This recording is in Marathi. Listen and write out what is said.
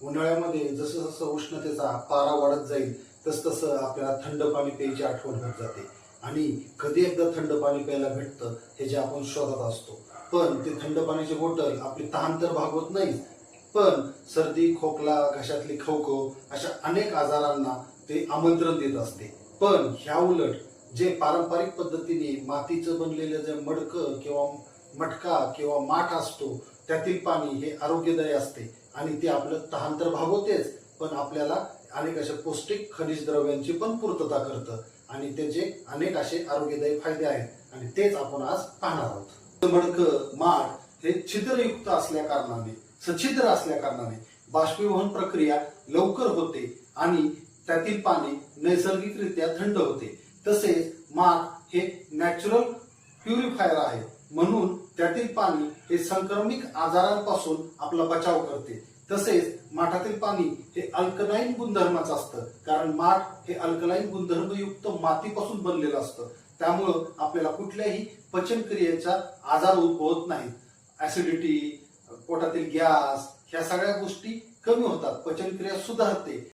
उन्हाळ्यामध्ये जसं जसं उष्णतेचा पारा वाढत जाईल तस तसं आपल्याला थंड पाणी प्यायची आठवण होत जाते. आणि कधी एकदा थंड पाणी प्यायला भेटतं हे जे आपण शोधत असतो. पण ते थंड पाण्याची बॉटल आपली तहान तर भागवत नाही पण सर्दी खोकला घशातली खवखव अशा अनेक आजारांना ते आमंत्रण देत असते. पण ह्या उलट जे पारंपरिक पद्धतीने मातीचं बनलेलं जे मडकं किंवा मटका किंवा माठ असतो त्यातील पाणी हे आरोग्यदायी असते आणि ते आपलं तहान तर भागवतेच पण आपल्याला अनेक अशा पौष्टिक खनिज द्रव्यांची पण पूर्तता करतं आणि त्याचे अनेक असे आरोग्यदायी फायदे आहेत आणि तेच आपण आज पाहणार आहोत. मडकं माठ हे छिद्रयुक्त असल्या कारणाने सछिद्र असल्या कारणाने बाष्पीभवन प्रक्रिया लवकर होते आणि त्यातील पाणी नैसर्गिकरित्या थंड होते. तसेच माठ हे नॅचरल प्युरिफायर आहे. म्हणून त्यातील पाणी हे संक्रमिक आजारांपासून आपला बचाव करते. तसेच माठातील पाणी हे अल्कलाईन गुणधर्माचं असतं. कारण माठ हे अल्कलाईन गुणधर्मयुक्त मातीपासून बनलेलं असतं. त्यामुळं आपल्याला कुठल्याही पचनक्रियेचा आजार उद्भवत नाहीत ऍसिडिटी पोटातील गॅस ह्या सगळ्या गोष्टी कमी होतात. पचनक्रिया सुधारते.